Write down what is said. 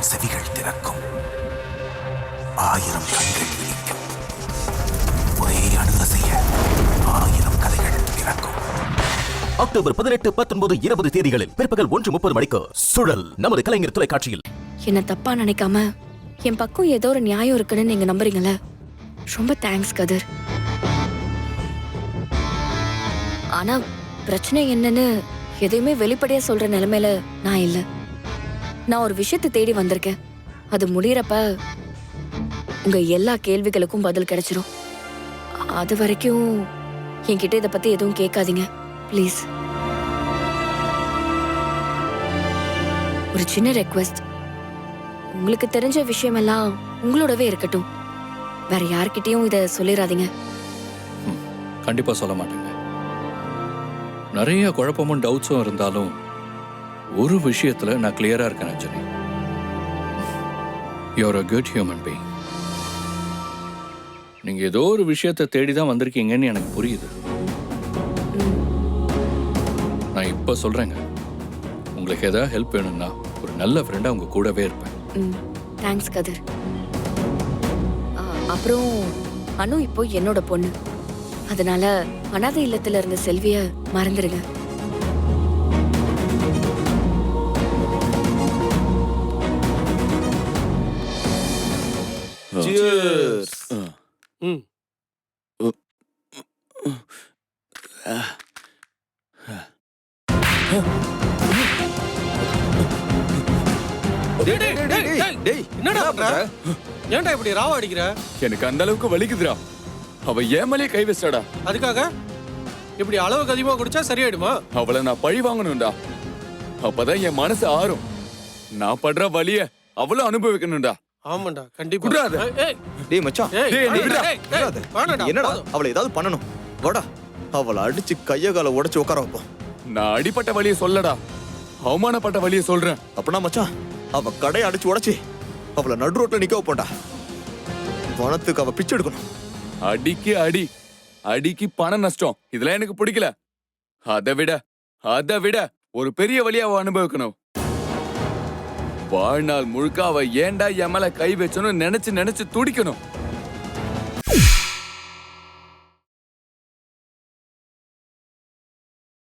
ஆயிரம் செவிகள் திறக்கும் ஆயிரம் கண்கள் விழிக்கும் ஒரே அணுக செய்ய ஆயிரம் கதைகள் பிறக்கும் அக்டோபர் பதினெட்டு பத்தொன்பது இருபது தேதிகளில் பிற்பகல் ஒன்று முப்பது மணிக்கு சுழல் நமது கலைஞர் தொலைக்காட்சியில். என்ன தப்பா நினைக்காம என் பக்கம் ஏதோ ஒரு நியாயம் இருக்குன்னு நீங்க நம்புறீங்களே. ரொம்ப தேங்க்ஸ் கதிர். ஆனா பிரச்சனை என்னன்னு எதையுமே வெளிப்படையா சொல்ற நிலைமையில நான் இல்ல. நான் ஒரு விஷயத்தை தேடி வந்திருக்கேன். அது முடியறப்ப உங்க எல்லா கேள்விகளுக்கும் பதில் கிடைச்சிரும். அது வரைக்கும் என்கிட்ட இதை பத்தி எதுவும் கேட்காதீங்க. ப்ளீஸ் ஒரு சின்ன ரெக்வெஸ்ட் உங்களுக்கு தெரிஞ்ச விஷயமெல்லாம் உங்களோடவே இருக்கட்டும். வேற யார்கிட்டயும் இத சொல்லிடாதீங்க கண்டிப்பா சொல்ல மாட்டேங்க. நிறைய குழப்பமும் டவுட்ஸும் இருந்தாலும் ஒரு விஷயத்துல நான் கிளியரா இருக்கேன் Anjali. You're a good human being நீங்க ஏதோ ஒரு விஷயத்தை தேடி தான் வந்திருக்கீங்கன்னு எனக்கு புரியுது. நான் இப்ப சொல்றேங்க. உங்களுக்கு ஏதாவது ஹெல்ப் வேணும்னா ஒரு நல்ல ஃப்ரெண்டா உங்க கூடவே இருப்பேன். ம் தேங்க்ஸ் கதிர். ஆ, அப்புறம் அனு இப்போ என்னோட பொண்ணு. அதனால அனாதை இல்லத்துல இருந்த செல்விய மறந்துடுங்க ம் டேய், டேய், டேய், டேய், டேய் என்னடா பண்ற? ஏன்டா இப்படி ராவ அடிக்கிற? எனக்கு அந்த அளவுக்கு வலிக்குதுடா. அவ ஏமலே கை வச்சாடா. அதுக்காக? இப்படி அளவுக்கு அதிகமா குடிச்சா சரியாயிடுமா? அவளை நான் பழி வாங்கணும்டா. அப்பதான் என் மனசு ஆறும். நான் படுற வலிய அவளும் அனுபவிக்கணும்டா. ஆமாண்டா கண்டிப்பா. ஏய், டேய் மச்சான். டேய், விடாத. வேணாம்டா, என்னடா. அவளை ஏதாவது பண்ணணும். வாடா. அவளை அடிச்சு கைய காலை உடைச்சு உட்கார வைப்போம். நான் அடிப்பட்ட வலிய சொல்லடா. அவமானப்பட்ட வலிய சொல்றேன். அப்பனா மச்சான் அவ கடையை அடிச்சு உடைச்சு அவளை நடு ரோட்ல நிக்க வைப்போம்டா. பணத்துக்கு அவ பிச்சை எடுக்கணும். அடிக்கு அடி அடிக்கு பண நஷ்டம். இதெல்லாம் எனக்கு பிடிக்கல. அதை விட அதை விட ஒரு பெரிய வலியை அவ அனுபவிக்கணும். வாழ்நாள் முழுக்க அவ ஏன்டா என் மேல கை வச்சனும் நினைச்சு நினைச்சு துடிக்கணும்.